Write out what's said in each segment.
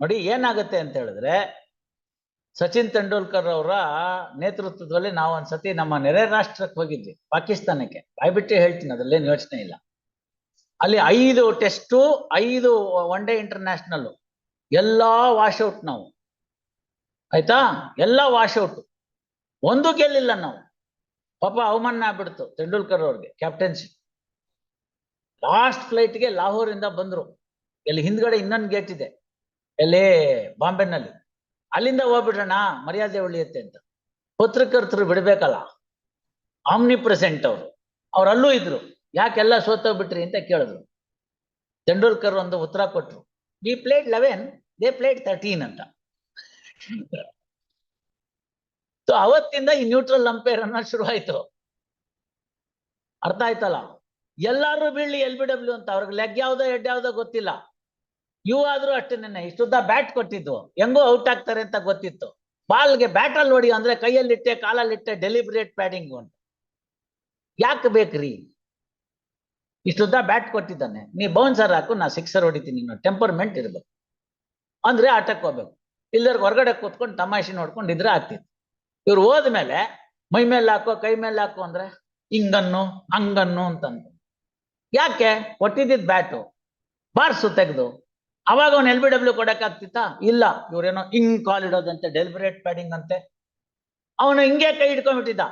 ನೋಡಿ ಏನಾಗುತ್ತೆ ಅಂತ ಹೇಳಿದ್ರೆ ಸಚಿನ್ ತೆಂಡೂಲ್ಕರ್ ಅವರ ನೇತೃತ್ವದಲ್ಲಿ ನಾವು ಒಂದ್ಸತಿ ನಮ್ಮ ನೆರೆ ರಾಷ್ಟ್ರಕ್ಕೆ ಹೋಗಿದ್ವಿ, ಪಾಕಿಸ್ತಾನಕ್ಕೆ. ಬಾಯ್ಬಿಟ್ಟೆ ಹೇಳ್ತೀನಿ, ಅದ್ರಲ್ಲೇನು ಯೋಚನೆ ಇಲ್ಲ. ಅಲ್ಲಿ ಐದು ಟೆಸ್ಟು, ಐದು ಒನ್ ಡೇ ಇಂಟರ್ನ್ಯಾಷನಲ್ ಎಲ್ಲಾ ವಾಶೌಟ್ ನಾವು. ಆಯ್ತಾ? ಎಲ್ಲ ವಾಶೌಟ್ ಒಂದು ಗೆಲ್ಲಿಲ್ಲ ನಾವು. ಪಾಪ ಅವಮಾನ ಆಗ್ಬಿಡ್ತು ತೆಂಡೂಲ್ಕರ್ ಅವ್ರಿಗೆ ಕ್ಯಾಪ್ಟನ್ಸಿ ಲಾಸ್ಟ್ ಫ್ಲೈಟ್ಗೆ ಲಾಹೋರಿಂದ ಬಂದ್ರು. ಇಲ್ಲಿ ಹಿಂದ್ಗಡೆ ಇನ್ನೊಂದು ಗೇಟ್ ಇದೆ. ಎಲ್ಲಿ ಬಾಂಬೆನಲ್ಲಿ. ಅಲ್ಲಿಂದ ಹೋಗ್ಬಿಡೋಣ ಮರ್ಯಾದೆ ಉಳಿಯುತ್ತೆ ಅಂತ. ಪತ್ರಕರ್ತರು ಬಿಡ್ಬೇಕಲ್ಲ. ಆಮ್ನಿ ಪ್ರೆಸೆಂಟ್ ಅವರು. ಅವ್ರು ಅಲ್ಲೂ ಇದ್ರು. ಯಾಕೆಲ್ಲ ಸೋತೋಗ್ಬಿಟ್ರಿ ಅಂತ ಕೇಳಿದ್ರು. ತೆಂಡೂಲ್ಕರ್ ಒಂದು ಉತ್ತರ ಕೊಟ್ರು. We played eleven they played thirteen ಅಂತ. ಸೊ ಅವತ್ತಿಂದ ಈ ನ್ಯೂಟ್ರಲ್ ಅಂಪೈರ್ ಅನ್ನ ಶುರು ಅರ್ಥ ಆಯ್ತಲ್ಲ? ಎಲ್ಲಾರು ಬೀಳ್ಲಿ ಎಲ್ ಬಿ ಡಬ್ಲ್ಯೂ ಅಂತ. ಅವ್ರಿಗೆ ಲೆಗ್ ಯಾವ್ದೋ ಎಡ್ ಯಾವ್ದೋ ಗೊತ್ತಿಲ್ಲ. ಇವು ಆದ್ರೂ ನೆನ್ನೆ, ಇಷ್ಟುದ್ದ ಬ್ಯಾಟ್ ಕೊಟ್ಟಿದ್ದು. ಹೆಂಗೋ ಔಟ್ ಆಗ್ತಾರೆ ಅಂತ ಗೊತ್ತಿತ್ತು. ಬಾಲ್ಗೆ ಬ್ಯಾಟ್ ಅಲ್ಲಿ ಹೊಡಿ ಅಂದ್ರೆ ಕೈಯಲ್ಲಿಟ್ಟೆ ಕಾಲಲ್ಲಿಟ್ಟೆ ಡೆಲಿಬ್ರೇಟ್ ಪ್ಯಾಡಿಂಗ್ ಉಂಟು. ಯಾಕೆ ಬೇಕ್ರಿ? ಇಷ್ಟುದ್ದ ಬ್ಯಾಟ್ ಕೊಟ್ಟಿದ್ದಾನೆ. ನೀ ಬೌನ್ಸರ್ ಹಾಕು, ನಾ ಸಿಕ್ಸರ್ ಹೊಡಿತೀನಿ ನೀನು ಟೆಂಪರ್ಮೆಂಟ್ ಇರ್ಬೇಕು. ಅಂದ್ರೆ ಆಟಕ್ಕೆ ಹೋಗ್ಬೇಕು. ಇಲ್ಲರ್ಗೆ ಹೊರಗಡೆ ಕೂತ್ಕೊಂಡು ತಮಾಷೆ ನೋಡ್ಕೊಂಡು ಇದ್ರೆ ಆಗ್ತಿತ್ತು. ಇವ್ರು ಹೋದ್ಮೇಲೆ, ಮೈ ಮೇಲೆ ಹಾಕೋ, ಕೈ ಮೇಲೆ ಹಾಕೋ ಅಂದ್ರೆ, ಹಿಂಗನ್ನು, ಹಂಗನ್ನು ಅಂತಂದು ಯಾಕೆ? ಕೊಟ್ಟಿದ್ದಿದ್ ಬ್ಯಾಟು ಬಾರ್ಸು ತೆಗೆದು. ಅವಾಗ ಅವ್ನು ಎಲ್ ಬಿ ಡಬ್ಲ್ಯೂ ಕೊಡಕ್ಕಾಗ್ತಿತ್ತಾ ಇಲ್ಲ ಇವ್ರೇನೋ ಹಿಂಗ್ ಕಾಲ್ ಇಡೋದಂತೆ ಡೆಲಿಬರೇಟ್ ಪ್ಯಾಡಿಂಗ್ ಅಂತೆ ಅವನು ಹಿಂಗೆ ಕೈ ಹಿಡ್ಕೊಂಡ್ಬಿಟ್ಟಿದ್ದ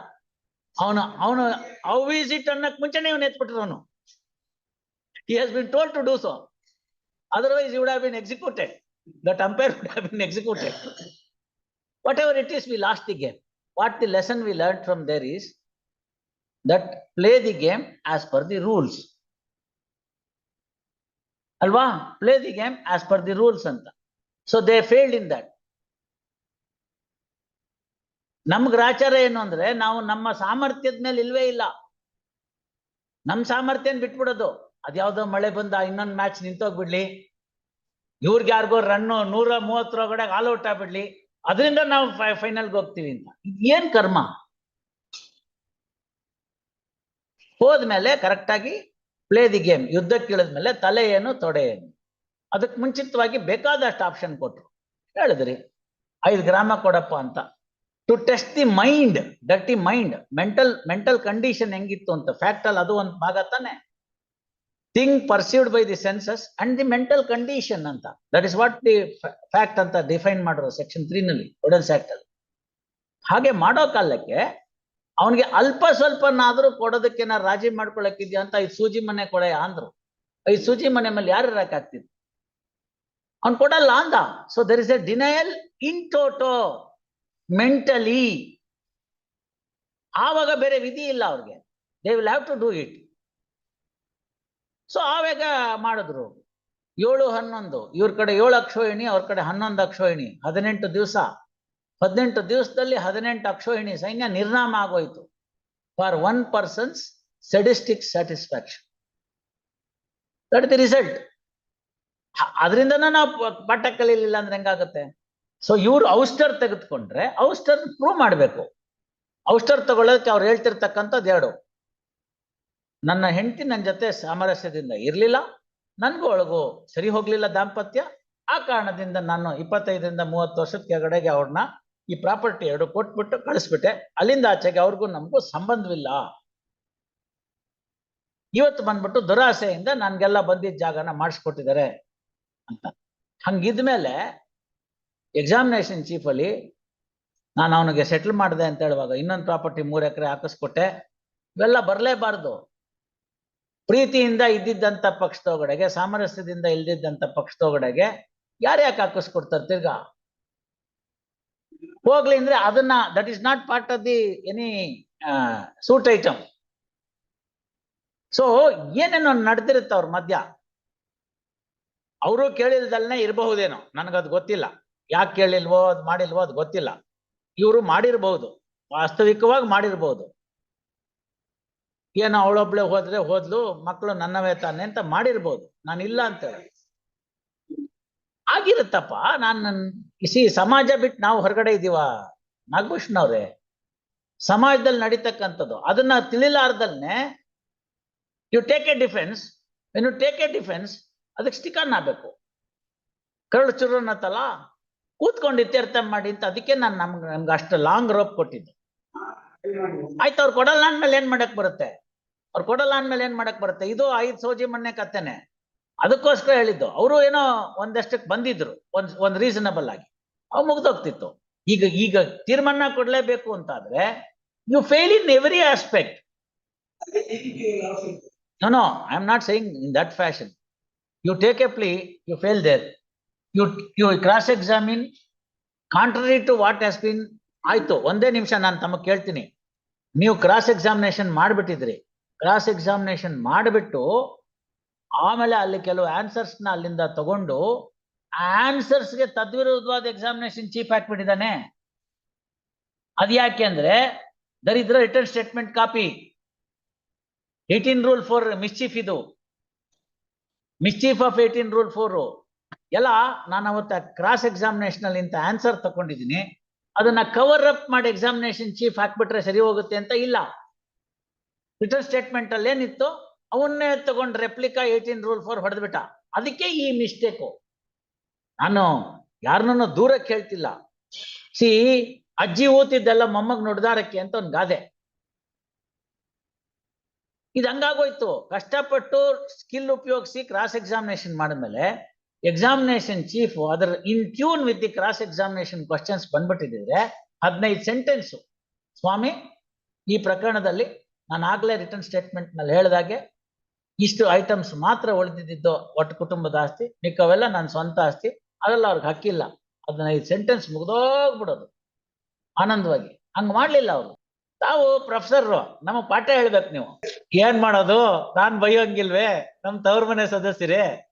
ಅವನು ಅವನು ಇಟ್ ಅನ್ನಕ್ ಮುಂಚೆನೆ ಇವನು ಎತ್ಬಿಟ್ರು ಅವನು he has been told to do so otherwise he would have been executed that umpire would have been executed whatever it is we lost the game what the lesson we learned from there is that play the game as per the rules ಅಲ್ವಾ? Play the game as per the rules ಅಂತ. So they failed in that ನಮ್ ಗ್ರಾಚಾರ ಏನು ಅಂದ್ರೆ, ನಾವು ನಮ್ಮ ಸಾಮರ್ಥ್ಯದ ಮೇಲೆ ಇಲ್ವೇ ಇಲ್ಲ. ನಮ್ಮ ಸಾಮರ್ಥ್ಯನ ಬಿಟ್ಬಿಡೋದು. ಅದ್ಯಾವುದೋ ಮಳೆ ಬಂದ ಇನ್ನೊಂದು ಮ್ಯಾಚ್ ನಿಂತೋಗ್ಬಿಡ್ಲಿ. ಇವ್ರಿಗೆ ಯಾರಿಗೋ ರನ್ನು ನೂರ ಮೂವತ್ತರೊಳಗಡೆ ಆಲ್ ಔಟ್ ಆಗ್ಬಿಡ್ಲಿ. ಅದರಿಂದ ನಾವು ಫೈನಲ್ಗೆ ಹೋಗ್ತೀವಿ ಅಂತ. ಏನ್ ಕರ್ಮ? ಹೋದ್ಮೇಲೆ ಕರೆಕ್ಟ್ ಆಗಿ ಪ್ಲೇ ದಿ ಗೇಮ್ ಯುದ್ಧಕ್ಕೆ ಇಳಿದ್ಮೇಲೆ ತಲೆ ಏನು ತೊಡೆ ಏನು ಅದಕ್ಕೆ ಮುಂಚಿತವಾಗಿ ಬೇಕಾದಷ್ಟು ಆಪ್ಷನ್ ಕೊಟ್ರು. ಹೇಳಿದ್ರಿ, ಐದು ಗ್ರಾಮ ಕೊಡಪ್ಪ ಅಂತ. To test the mind dirty mind mental mental condition ಹೆಂಗಿತ್ತು ಅಂತ. ಫ್ಯಾಕ್ಟ್ ಅಲ್ಲಿ ಅದು ಒಂದು ಭಾಗ ತಾನೆ. Thing perceived by the senses and the mental condition ಅಂತ. That is what the fact ಅಂತ ಡಿಫೈನ್ ಮಾಡಿರೋ ಸೆಕ್ಷನ್ ತ್ರೀನಲ್ಲಿ ಒಡಲ್ಸ್ ಆಕ್ಟ್ ಅಲ್ಲಿ. ಹಾಗೆ ಮಾಡೋ ಕಾಲಕ್ಕೆ ಅವನಿಗೆ ಅಲ್ಪ ಸ್ವಲ್ಪನಾದ್ರೂ ಕೊಡೋದಕ್ಕೆ ನಾ ರಾಜಿ ಮಾಡ್ಕೊಳಕ್ಕಿದ್ಯಾ ಅಂತ ಈ ಸೂಜಿ ಮನೆ ಕೊಡೆ ಅಂದ್ರು. ಈ ಸೂಜಿ ಮನೆ ಮೇಲೆ ಯಾರು ಇರಕ್ಕಾಗ್ತಿದ್ರು ಅವ್ನು ಕೊಡಲ್ಲ ಅಂದ. So there is a denial in toto mentally ಆವಾಗ ಬೇರೆ ವಿಧಿ ಇಲ್ಲ ಅವ್ರಿಗೆ. They will have to do it so ಆವಾಗ ಮಾಡಿದ್ರು. ಏಳು ಹನ್ನೊಂದು. ಇವ್ರ ಕಡೆ ಏಳು ಅಕ್ಷೋಹಿಣಿ, ಅವ್ರ ಕಡೆ ಹನ್ನೊಂದು ಅಕ್ಷೋಹಿಣಿ. ಹದಿನೆಂಟು ದಿವಸ. ಹದಿನೆಂಟು ದಿವಸದಲ್ಲಿ ಹದಿನೆಂಟು ಅಕ್ಷೋಹಿಣಿ ಸೈನ್ಯ ನಿರ್ನಾಮ ಆಗೋಯ್ತು. For one persons sadistic satisfaction. That the result. ಅದರಿಂದ ನಾವು ಪಾಠ ಕಲೀಲಿಲ್ಲ ಅಂದ್ರೆ ಹೆಂಗಾಗುತ್ತೆ? ಸೊ ಇವ್ರು ಔಸ್ಟರ್ ತೆಗೆದುಕೊಂಡ್ರೆ ಔಸ್ಟರ್ ಪ್ರೂವ್ ಮಾಡಬೇಕು. ಔಸ್ಟರ್ ತಗೊಳ್ಳೋದಕ್ಕೆ ಅವ್ರು ಹೇಳ್ತಿರ್ತಕ್ಕಂಥದ್ದು ಎರಡು ನನ್ನ ಹೆಂಡತಿ ನನ್ನ ಜೊತೆ ಸಾಮರಸ್ಯದಿಂದ ಇರ್ಲಿಲ್ಲ, ನನಗೂ ಒಳಗೂ ಸರಿ ಹೋಗ್ಲಿಲ್ಲ ದಾಂಪತ್ಯ, ಆ ಕಾರಣದಿಂದ ನಾನು ಇಪ್ಪತ್ತೈದರಿಂದ ಮೂವತ್ತು ವರ್ಷದ ಕೆಳಗಡೆಗೆ ಅವ್ರನ್ನ ಈ ಪ್ರಾಪರ್ಟಿ ಎರಡು ಕೊಟ್ಬಿಟ್ಟು ಕಳಿಸ್ಬಿಟ್ಟೆ. ಅಲ್ಲಿಂದ ಆಚೆಗೆ ಅವ್ರಿಗೂ ನಮಗೂ ಸಂಬಂಧವಿಲ್ಲ. ಇವತ್ತು ಬಂದ್ಬಿಟ್ಟು ದುರಾಸೆಯಿಂದ ನನ್ಗೆಲ್ಲ ಬಂದಿದ್ದ ಜಾಗನ ಮಾಡಿಸ್ಕೊಟ್ಟಿದ್ದಾರೆ ಅಂತ. ಹಂಗಿದ್ಮೇಲೆ ಎಕ್ಸಾಮಿನೇಷನ್ ಚೀಫಲ್ಲಿ ನಾನು ಅವನಿಗೆ ಸೆಟ್ಲ್ ಮಾಡಿದೆ ಅಂತ ಹೇಳುವಾಗ ಇನ್ನೊಂದು ಪ್ರಾಪರ್ಟಿ ಮೂರು ಎಕರೆ ಹಾಕಿಸ್ಕೊಟ್ಟೆ. ಇವೆಲ್ಲ ಬರಲೇಬಾರ್ದು. ಪ್ರೀತಿಯಿಂದ ಇದ್ದಿದ್ದಂಥ ಪಕ್ಷದೊಳಗಡೆಗೆ, ಸಾಮರಸ್ಯದಿಂದ ಇಲ್ದಿದ್ದಂಥ ಪಕ್ಷದೊಳಗಡೆಗೆ ಯಾರು ಯಾಕೆ ಹಾಕಿಸ್ಕೊಡ್ತಾರೆ ತಿರ್ಗಾ? ಹೋಗ್ಲಿ ಅಂದ್ರೆ ಅದನ್ನ that is not part of the any suit item so ಏನೇನೋ ನಡೆದಿರುತ್ತ ಅವ್ರ ಮಧ್ಯ? ಅವರು ಕೇಳಿಲ್ದಲ್ಲೇ ಇರಬಹುದೇನೋ, ನನಗದು ಗೊತ್ತಿಲ್ಲ. ಯಾಕೆ ಕೇಳಿಲ್ವೋ, ಅದು ಮಾಡಿಲ್ವೋ, ಅದು ಗೊತ್ತಿಲ್ಲ. ಇವರು ಮಾಡಿರ್ಬಹುದು ವಾಸ್ತವಿಕವಾಗಿ ಮಾಡಿರ್ಬಹುದು ಏನೋ ಅವಳೊಬ್ಳೆ ಹೋದ್ರೆ ಹೋದ್ಲು ಮಕ್ಕಳು ನನ್ನವೇ ತಾನೆ ಅಂತ ಮಾಡಿರ್ಬೋದು. ನಾನಿಲ್ಲ ಅಂತ ಹೇಳಿ ಆಗಿರುತ್ತಪ್ಪ, ನಾನು ಸಿ ಸಮಾಜ ಬಿಟ್ಟು ನಾವು ಹೊರಗಡೆ ಇದೀವ. ನಾಗಭೂಷಣ್ ಸಮಾಜದಲ್ಲಿ ನಡೀತಕ್ಕಂಥದ್ದು, ಅದನ್ನ ತಿಳಿಲಾರ್ದಲ್ನೆ you take a defence you take a defence ಅದಕ್ಕೆ ಸ್ಟಿಕನ್ ಆಗ್ಬೇಕು. ಕರಳು ಚುರು ಅನ್ನತ್ತಲ್ಲ ಕೂತ್ಕೊಂಡು ಇತ್ಯರ್ಥ ಮಾಡಿ ಅಂತ ಅದಕ್ಕೆ ನಾನು ನಮ್ಗೆ ನಮ್ಗೆ ಅಷ್ಟು ಲಾಂಗ್ ರೋಪ್ ಕೊಟ್ಟಿದ್ದೆ. ಆಯ್ತು, ಅವ್ರು ಕೊಡಲ್ಲ ಅಂದ್ಮೇಲೆ ಏನ್ ಮಾಡಕ್ ಬರುತ್ತೆ? ಅವ್ರು ಕೊಡಲ್ಲ ಅಂದ್ಮೇಲೆ ಏನ್ ಮಾಡಕ್ ಬರುತ್ತೆ? ಇದು ಐದು ಸೋಜಿ ಮಣ್ಣೆ ಕತ್ತೆನೆ. ಅದಕ್ಕೋಸ್ಕರ ಹೇಳಿದ್ದು, ಅವರು ಏನೋ ಒಂದಷ್ಟಕ್ಕೆ ಬಂದಿದ್ರು, ಒಂದ್ ಒಂದ್ ರೀಸನಬಲ್ ಆಗಿ. ಅವ್ ಮುಗ್ದೋಗ್ತಿತ್ತು. ಈಗ ಈಗ ತೀರ್ಮಾನ ಕೊಡ್ಲೇಬೇಕು ಅಂತಾದ್ರೆ you fail in every aspect no no I am not saying in that fashion you take a you fail there you you cross examine contrary to what has been ಆಯಿತು, ಒಂದೇ ನಿಮಿಷ ನಾನು ತಮಗೆ ಕೇಳ್ತೀನಿ. ನೀವು ಕ್ರಾಸ್ ಎಕ್ಸಾಮಿನೇಷನ್ ಮಾಡಿಬಿಟ್ಟಿದ್ರಿ. Cross examination ಮಾಡಿಬಿಟ್ಟು, ಆಮೇಲೆ ಅಲ್ಲಿ ಕೆಲವು ಆನ್ಸರ್ಸ್ನ ಅಲ್ಲಿಂದ ತಗೊಂಡು ಆನ್ಸರ್ಸ್ಗೆ ತದ್ವಿರುದ್ಧವಾದ ಎಕ್ಸಾಮಿನೇಷನ್ ಚೀಫ್ ಹಾಕ್ಬಿಟ್ಟಿದ್ದಾನೆ. ಅದ್ಯಾಕೆ ಅಂದ್ರೆ ದರಿದ್ರ return statement copy eighteen rule four mischief ಇದು. Mischief of eighteen rule four ಎಲ್ಲ ನಾನು ಅವತ್ತ ಕ್ರಾಸ್ ಎಕ್ಸಾಮಿನೇಷನ್ ಅಲ್ಲಿ ಆನ್ಸರ್ ತಗೊಂಡಿದ್ದೀನಿ ಅದನ್ನ ಕವರ್ ಅಪ್ ಮಾಡಿ ಎಕ್ಸಾಮಿನೇಷನ್ ಚೀಫ್ ಹಾಕ್ಬಿಟ್ರೆ ಸರಿ ಹೋಗುತ್ತೆ ಅಂತ ಇಲ್ಲ. ರಿಟರ್ನ್ ಸ್ಟೇಟ್ಮೆಂಟ್ ಅಲ್ಲಿ ಏನಿತ್ತು ಅವನ್ನೇ ತಗೊಂಡು ರೆಪ್ಲಿಕಾ ಏಟೀನ್ ರೂಲ್ ಫೋರ್ ಹೊಡೆದ್ಬಿಟ್ಟ. ಅದಕ್ಕೆ ಈ ಮಿಸ್ಟೇಕು ನಾನು ಯಾರನ್ನೂ ದೂರ ಕೇಳ್ತಿಲ್ಲ. ಸಿ, ಅಜ್ಜಿ ಊತಿದ್ದೆಲ್ಲ ಮೊಮ್ಮಗ್ ನೋಡ್ದಾರಕ್ಕೆ ಅಂತ ಒಂದು ಗಾದೆ. ಇದು ಹಂಗಾಗೋಯ್ತು. ಕಷ್ಟಪಟ್ಟು ಸ್ಕಿಲ್ ಉಪಯೋಗಿಸಿ ಕ್ರಾಸ್ ಎಕ್ಸಾಮಿನೇಷನ್ ಮಾಡಿದ್ಮೇಲೆ ಎಕ್ಸಾಮಿನೇಷನ್ ಚೀಫ್ ಅದರ in tune with the cross examination questions ಬಂದ್ಬಿಟ್ಟಿದ್ರೆ ಹದಿನೈದು ಸೆಂಟೆನ್ಸ್ ಸ್ವಾಮಿ, ಈ ಪ್ರಕರಣದಲ್ಲಿ ನಾನು ಆಗ್ಲೇ ರಿಟರ್ನ್ ಸ್ಟೇಟ್ಮೆಂಟ್ನಲ್ಲಿ ಹೇಳಿದಾಗೆ ಇಷ್ಟು ಐಟಮ್ಸ್ ಮಾತ್ರ ಉಳಿದಿದ್ದು ಒಟ್ಟು ಕುಟುಂಬದ ಆಸ್ತಿ, ಮಿಕ್ಕವೆಲ್ಲ ನನ್ನ ಸ್ವಂತ ಆಸ್ತಿ. ಅದೆಲ್ಲ ಅವ್ರಿಗೆ ಹಕ್ಕಿಲ್ಲ. ಅದನ್ನ ಐದು ಸೆಂಟೆನ್ಸ್ ಮುಗ್ದೋಗ್ಬಿಡೋದು. ಆನಂದವಾಗಿ. ಹಂಗ್ ಮಾಡ್ಲಿಲ್ಲ ಅವರು. ತಾವು ಪ್ರೊಫೆಸರ್ ನಮ್ಮ ಪಾಠ ಹೇಳ್ಬೇಕು ನೀವು. ಏನ್ ಮಾಡೋದು? ನಾನ್ ಬೈಯೋಂಗಿಲ್ವೇ? ನಮ್ ತವ್ರ ಮನೆ ಸದಸ್ಯರೇ?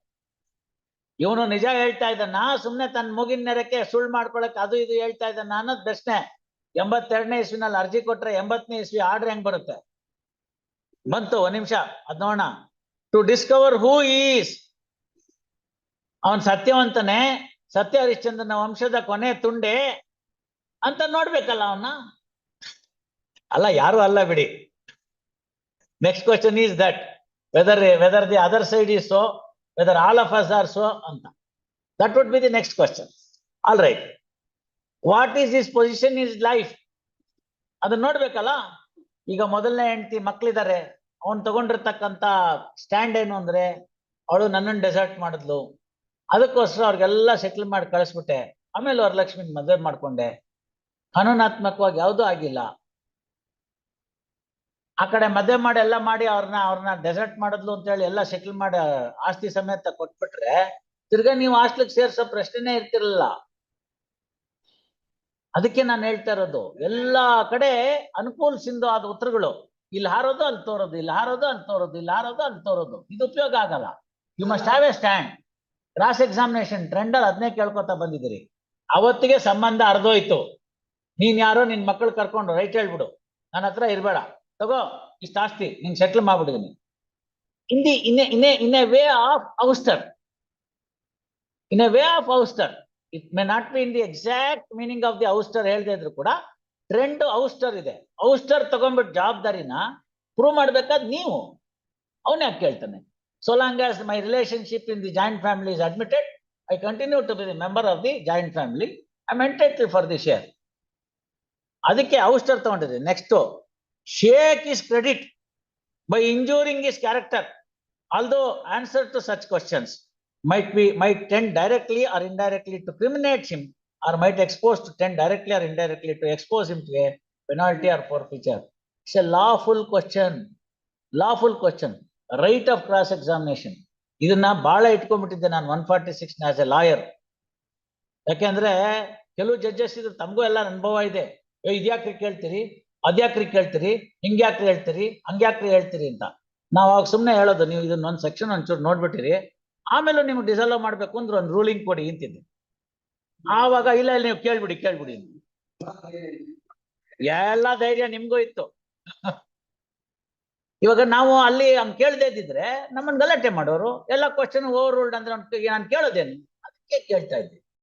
ಇವನು ನಿಜ ಹೇಳ್ತಾ ಇದ್ದಾನ ಸುಮ್ನೆ ತನ್ನ ಮುಗಿನ ನೆರಕ್ಕೆ ಸುಳ್ಳು ಮಾಡ್ಕೊಳಕ್ ಅದು ಇದು ಹೇಳ್ತಾ ಇದ್ದಾನ ಅನ್ನೋದ್ ಪ್ರಶ್ನೆ ಎಂಬತ್ತೆರಡನೇ ಇಸ್ವಿನಲ್ಲಿ ಅರ್ಜಿ ಕೊಟ್ರೆ ಎಂಬತ್ತನೇ ಇಸ್ವಿ ಆರ್ಡರ್ ಹೆಂಗ್ ಬರುತ್ತೆ? ಬಂತು, ಒಂದ್ ನಿಮಿಷ. ಅದ್ ನೋಡೋಣ. ಟು ಡಿಸ್ಕವರ್ ಹೂ ಈಸ್ ಅವನ್ ಸತ್ಯವಂತನೇ ಸತ್ಯ ಹರಿಶ್ಚಂದ್ರನ ವಂಶದ ಕೊನೆ ತುಂಡೆ ಅಂತ ನೋಡ್ಬೇಕಲ್ಲ ಅವನ್ನ ಅಲ್ಲ, ಯಾರು ಅಲ್ಲ ಬಿಡಿ. Next question is that whether whether the other side is so whether all of us are so ಅಂತ. That would be the next question all right what is is position is life ಅದನ್ನ ನೋಡ್ಬೇಕಲ್ಲ? ಈಗ ಮೊದಲನೇ ಹೆಂಡತಿ ಮಕ್ಳಿದ್ದಾರೆ ಅವನ್ ತಗೊಂಡಿರ್ತಕ್ಕಂತ stand ಏನು ಅಂದ್ರೆ, ಅವಳು ನನ್ನನ್ನು ಡೆಸರ್ಟ್ ಮಾಡಿದ್ಲು. ಅದಕ್ಕೋಸ್ಕರ ಅವ್ರಿಗೆಲ್ಲ ಸೆಟ್ಲ್ ಮಾಡಿ ಕಳಿಸ್ಬಿಟ್ಟೆ. ಆಮೇಲೆ ವರಲಕ್ಷ್ಮಿನ ಮದುವೆ ಮಾಡ್ಕೊಂಡೆ. ಕಾನೂನಾತ್ಮಕವಾಗಿ ಯಾವುದೂ ಆಗಿಲ್ಲ. ಆ ಕಡೆ ಮದುವೆ ಮಾಡಿ ಎಲ್ಲ ಮಾಡಿ ಅವ್ರನ್ನ ಅವ್ರನ್ನ ಡೆಸರ್ಟ್ ಮಾಡಿದ್ಲು ಅಂತ ಹೇಳಿ ಎಲ್ಲ ಸೆಟ್ಲ್ ಮಾಡಿ ಆಸ್ತಿ ಸಮೇತ ಕೊಟ್ಬಿಟ್ರೆ ತಿರ್ಗಾ ನೀವು ಹಾಸ್ಟ್ಲಿಗೆ ಸೇರ್ಸೋ ಪ್ರಶ್ನೆನೇ ಇರ್ತಿರಲಿಲ್ಲ. ಅದಕ್ಕೆ ನಾನು ಹೇಳ್ತಾ ಇರೋದು, ಎಲ್ಲಾ ಕಡೆ ಅನುಕೂಲಿಸಿಂದು ಆದ ಉತ್ತರಗಳು. ಇಲ್ಲಿ ಹಾರೋದು, ಅಲ್ಲಿ ತೋರೋದು, ಇಲ್ಲಿ ಹಾರೋದು, ಅಲ್ಲಿ ತೋರೋದು, ಇಲ್ಲಿ ಹಾರೋದು, ಅಲ್ಲಿ ತೋರೋದು. ಇದು ಉಪಯೋಗ ಆಗಲ್ಲ. You must have a stand cross examination trend ಅಲ್ಲಿ ಅದನ್ನೇ ಕೇಳ್ಕೊತಾ ಬಂದಿದ್ದೀರಿ. ಅವತ್ತಿಗೆ ಸಂಬಂಧ ಅರ್ಧೋಯ್ತು ನೀನ್ ಯಾರೋ ನಿನ್ ಮಕ್ಕಳು ಕರ್ಕೊಂಡು ರೈಟ್ ಹೇಳ್ಬಿಡು. ನನ್ನ ಹತ್ರ ಇರಬೇಡ. ತಗೋ, ಇಷ್ಟ ಆಸ್ತಿ ನಿನ್ settle ಮಾಡ್ಬಿಡಿದೀನಿ in the in in in a way of ouster in a way of ouster it may not be in the exact meaning of the ouster ಹೇಳ್ದೆ ಇದ್ರು ಕೂಡ ಟ್ರೆಂಡ್ ಔಸ್ಟರ್ ಇದೆ. ಔಸ್ಟರ್ ತಗೊಂಡ್ಬಿಟ್ಟು ಜವಾಬ್ದಾರಿನ ಪ್ರೂವ್ ಮಾಡ್ಬೇಕಾದ್ ನೀವು. ಅವನ್ ಯಾಕೆ ಕೇಳ್ತಾನೆ? So long as my relationship in the joint family is admitted I continue to be the member of the joint family I entitle for the share ಅದಕ್ಕೆ ಔಸ್ಟರ್ ತಗೊಂಡಿದೆ next shake is credit by injuring is character although answer to such questions might be might tend directly or indirectly to criminate him or might expose to tend directly or indirectly to expose him to a penalty or forfeiture. It's a lawful question. Lawful question. Right of cross examination ಇದನ್ನ ಬಹಳ ಇಟ್ಕೊಂಡ್ಬಿಟ್ಟಿದ್ದೆ ನಾನು one forty six as a lawyer ಯಾಕೆಂದ್ರೆ ಕೆಲವು judges ಇದ್ರು ತಮಗೂ ಎಲ್ಲ ಅನುಭವ ಇದೆ. ಇದ್ಯಾಕ್ರಿ ಕೇಳ್ತೀರಿ? ಅದ್ಯಾಕ್ರಿ ಕೇಳ್ತೀರಿ? ಹಿಂಗ್ಯಾಕ್ರಿ ಹೇಳ್ತೀರಿ? ಹಂಗ್ಯಾಕ್ರಿ ಹೇಳ್ತೀರಿ ಅಂತ. ನಾವ್ ಅವಾಗ ಸುಮ್ನೆ ಹೇಳೋದು ನೀವು ಇದನ್ನ ಒಂದ್ ಸೆಕ್ಷನ್ ಒಂಚೂರು ನೋಡ್ಬಿಟ್ಟಿರಿ. ಆಮೇಲೆ ನಿಮ್ಗೆ ಡಿಸಲ್ವ್ ಮಾಡ್ಬೇಕು ಅಂದ್ರೆ ಒಂದು ರೂಲಿಂಗ್ ಕೊಡಿ ಅಂತಿದ್ದೆ. ಆವಾಗ ಇಲ್ಲ ಇಲ್ಲ ನೀವು ಕೇಳ್ಬಿಡಿ ಕೇಳ್ಬಿಡಿ. ಎಲ್ಲ ಧೈರ್ಯ ನಿಮ್ಗೂ ಇತ್ತು. ಇವಾಗ ನಾವು ಅಲ್ಲಿ ಅವ್ನ್ ಕೇಳದೇ ಇದ್ದಿದ್ರೆ ನಮ್ಮನ್ ಗಲಾಟೆ ಮಾಡೋರು, ಎಲ್ಲ ಕ್ವಶನ್ ಓವರ್ ರೂಲ್ಡ್ ಅಂದ್ರೆ ನಾನು ಕೇಳೋದೇನು? ಅದಕ್ಕೆ ಕೇಳ್ತಾ ಇದ್ದೆ.